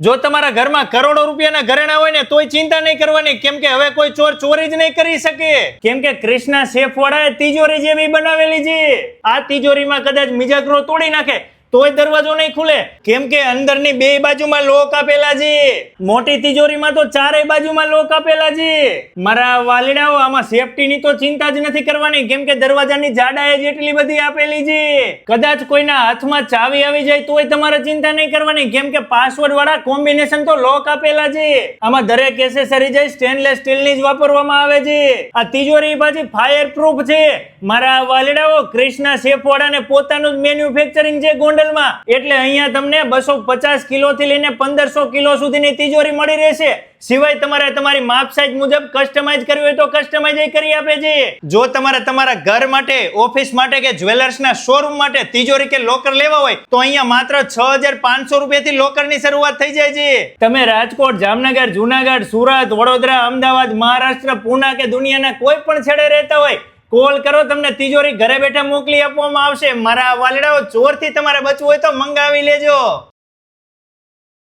જો તમારા ઘરમાં કરોડો રૂપિયાના ઘરેણા હોય ને, તોય ચિંતા નહીં કરવાની. કેમ કે હવે કોઈ ચોર ચોરી જ નહીં કરી શકે. કેમ કે ક્રિષ્ના શેફ વાળાએ તિજોરી જેવી બનાવેલી છે. આ તિજોરીમાં કદાચ મિજાગરો તોડી નાખે. તોય દરવાજો નહીં ખુલે. કેમ કે અંદરની બે બાજુમાં લોક આપેલા છે. મોટી તિજોરીમાં તો ચારેય બાજુમાં લોક આપેલા છે. મારા વાલીડાઓ, આમાં સેફટીની તો ચિંતા જ નથી કરવાની. કેમ કે દરવાજાની જાડાઈ જ એટલી બધી આપેલી છે. કદાચ કોઈના હાથમાં ચાવી આવી જાય તોય તમારે ચિંતા નહીં કરવાની. કેમ કે પાસવર્ડ વાળા કોમ્બિનેશન તો લોક આપેલા છે. આમાં દરેક એસેસરી જે સ્ટેનલેસ સ્ટીલની જ વાપરવામાં આવે છે. આ તિજોરી પાછી ફાયર પ્રૂફ છે. મારા વાલીડાઓ ક્રિષ્ના શેફ વાળાને પોતાનું જ મેન્યુફેક્ચરિંગ છે ગોંડલમાં એટલે અહીંયા તમને બસો પચાસ કિલો થી લઈને પંદરસો કિલો સુધીની તિજોરી મળી રહેશે. સિવાય તમારે તમારી માપ સાઈઝ મુજબ કસ્ટમાઇઝ કરવી હોય તો કસ્ટમાઇઝ કરી આપે છે. જો તમારે તમારા ઘર માટે, ઓફિસ માટે કે જ્વેલર્સના શોરૂમ માટે તિજોરી કે લોકર લેવા હોય, તો અહીંયા માત્ર છ હજાર પાંચસો રૂપિયાથી લોકરની શરૂઆત થઈ જાય છે. તમે રાજકોટ, જામનગર, જુનાગઢ, સુરત, વડોદરા, અમદાવાદ, મહારાષ્ટ્ર, પુના કે દુનિયાના કોઈ પણ છેડે રહેતા હોય કોલ કરો, તમને તિજોરી ઘરે બેઠા મોકલી આપવામાં આવશે. મારા વાલડાઓ, ચોરથી તમારે બચવું હોય તો મંગાવી લેજો.